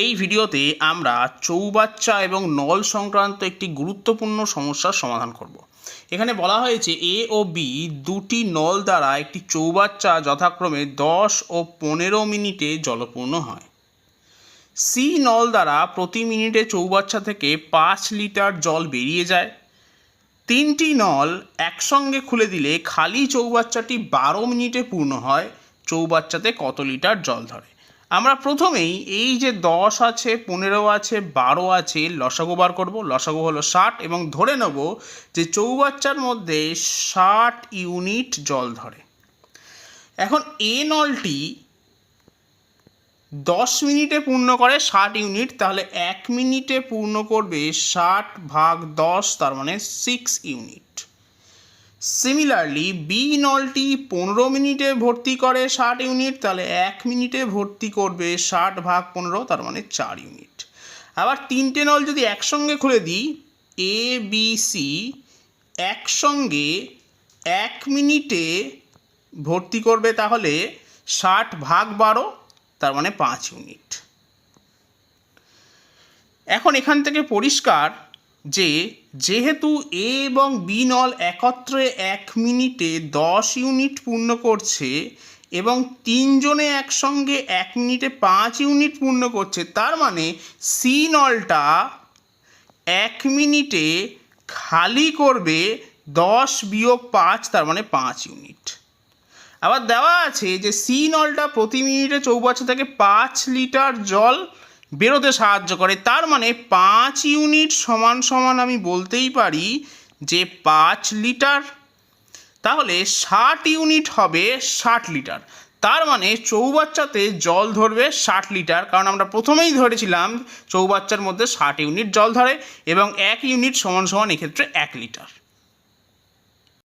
এই ভিডিওতে আমরা চৌবাচ্চা এবং নল সংক্রান্ত একটি গুরুত্বপূর্ণ সমস্যার সমাধান করব। এখানে বলা হয়েছে এ ও বি দুটি নল দ্বারা একটি চৌবাচ্চা যথাক্রমে দশ ও পনেরো মিনিটে জলপূর্ণ হয়। সি নল দ্বারা প্রতি মিনিটে চৌবাচ্চা থেকে পাঁচ লিটার জল বেরিয়ে যায়। তিনটি নল একসঙ্গে খুলে দিলে খালি চৌবাচ্চাটি বারো মিনিটে পূর্ণ হয়। চৌবাচ্চাতে কত লিটার জল ধরে? আমরা প্রথমেই এই যে দশ আছে, পনেরো আছে, বারো আছে, লসাগু বার করব। লসাগু হলো ষাট এবং ধরে নেব যে চৌবাচ্চার মধ্যে ষাট ইউনিট জল ধরে। এখন এ নলটি দশ মিনিটে পূর্ণ করে ষাট ইউনিট, তাহলে এক মিনিটে পূর্ণ করবে ষাট ভাগ দশ, তার মানে সিক্স ইউনিট। সিমিলারলি বি নলটি পনেরো মিনিটে ভর্তি করে ষাট ইউনিট, তাহলে এক মিনিটে ভর্তি করবে ষাট ভাগ পনেরো, তার মানে চার ইউনিট। আবার তিনটে নল যদি একসঙ্গে খুলে দিই এ বি সি একসঙ্গে এক মিনিটে ভর্তি করবে তাহলে ষাট ভাগ বারো, তার মানে পাঁচ ইউনিট। এখন এখান থেকে পরিষ্কার যে যেহেতু এ এবং বি নল একত্রে এক মিনিটে দশ ইউনিট পূর্ণ করছে এবং তিনজনে একসঙ্গে এক মিনিটে পাঁচ ইউনিট পূর্ণ করছে, তার মানে সি নলটা এক মিনিটে খালি করবে দশ বিয়োগ পাঁচ, তার মানে পাঁচ ইউনিট। আবার দেওয়া আছে যে সি নলটা প্রতি মিনিটে চৌবাচ্চা থেকে পাঁচ লিটার জল বেরোতে সাহায্য করে। তার মানে পাঁচ ইউনিট সমান সমান আমি বলতেই পারি যে পাঁচ লিটার। তাহলে ষাট ইউনিট হবে ষাট লিটার। তার মানে চৌবাচ্চাতে জল ধরবে ষাট লিটার। কারণ আমরা প্রথমেই ধরেছিলাম চৌবাচ্চার মধ্যে ষাট ইউনিট জল ধরে এবং এক ইউনিট সমান সমান এক্ষেত্রে এক লিটার।